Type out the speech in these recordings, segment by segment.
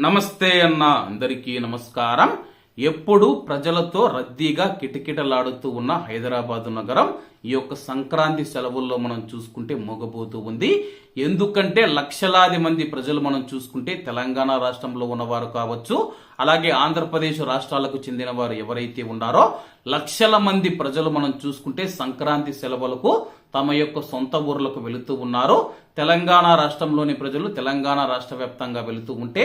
నమస్తే అన్న అందరికీ నమస్కారం. ఎప్పుడు ప్రజలతో రద్దీగా కిటకిటలాడుతూ ఉన్న హైదరాబాదు నగరం ఈ యొక్క సంక్రాంతి సెలవుల్లో మనం చూసుకుంటే మోగబోతూ ఉంది. ఎందుకంటే లక్షలాది మంది ప్రజలు మనం చూసుకుంటే తెలంగాణ రాష్ట్రంలో ఉన్నవారు కావచ్చు అలాగే ఆంధ్రప్రదేశ్ రాష్ట్రాలకు చెందిన వారు ఎవరైతే ఉన్నారో లక్షల మంది ప్రజలు మనం చూసుకుంటే సంక్రాంతి సెలవులకు తమ యొక్క సొంత ఊర్లకు వెళుతూ ఉన్నారు. తెలంగాణ రాష్ట్రంలోని ప్రజలు తెలంగాణ రాష్ట్ర వ్యాప్తంగా వెళుతూ ఉంటే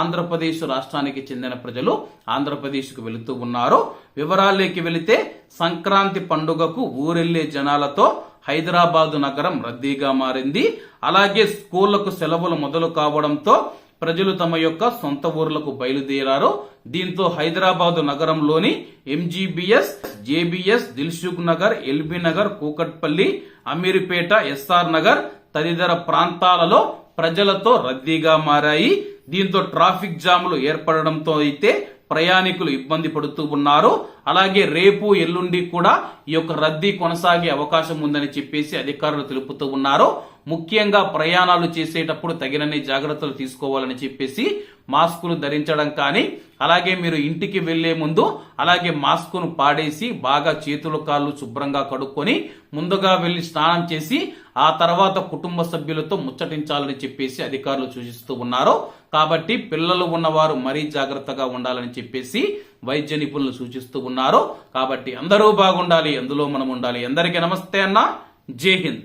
ఆంధ్రప్రదేశ్ రాష్ట్రానికి చెందిన ప్రజలు ఆంధ్రప్రదేశ్కు వెళుతూ ఉన్నారు. వివరాల్లోకి వెళితే సంక్రాంతి పండుగకు ఊరెళ్ళే జనాలతో హైదరాబాదు నగరం రద్దీగా మారింది. అలాగే స్కూళ్ళకు సెలవులు మొదలు కావడంతో ప్రజలు తమ యొక్క సొంత ఊర్లకు బయలుదేరారు. దీంతో హైదరాబాదు నగరంలోని MGBS JBS Dilsukhnagar LB Nagar Kukatpally Ameerpet SR Nagar తదితర ప్రాంతాలలో ప్రజలతో రద్దీగా మారాయి. దీంతో ట్రాఫిక్ జాములు ఏర్పడడంతో అయితే ప్రయాణికులు ఇబ్బంది పడుతూ ఉన్నారు. అలాగే రేపు ఎల్లుండి కూడా ఈ యొక్క రద్దీ కొనసాగే అవకాశం ఉందని చెప్పేసి అధికారులు తెలుపుతూ ఉన్నారు. ముఖ్యంగా ప్రయాణాలు చేసేటప్పుడు తగినన్ని జాగ్రత్తలు తీసుకోవాలని చెప్పేసి మాస్కులు ధరించడం కానీ అలాగే మీరు ఇంటికి వెళ్ళే ముందు అలాగే మాస్కును పాడేసి బాగా చేతులు కాళ్ళు శుభ్రంగా కడుక్కొని ముందుగా వెళ్ళి స్నానం చేసి ఆ తర్వాత కుటుంబ సభ్యులతో ముచ్చటించాలని చెప్పేసి అధికారులు సూచిస్తూ ఉన్నారు. కాబట్టి పిల్లలు ఉన్నవారు మరీ జాగ్రత్తగా ఉండాలని చెప్పేసి వైద్య నిపుణులు సూచిస్తూ ఉన్నారు. కాబట్టి అందరూ బాగుండాలి అందులో మనం ఉండాలి. అందరికీ నమస్తే అన్న. జై హింద్.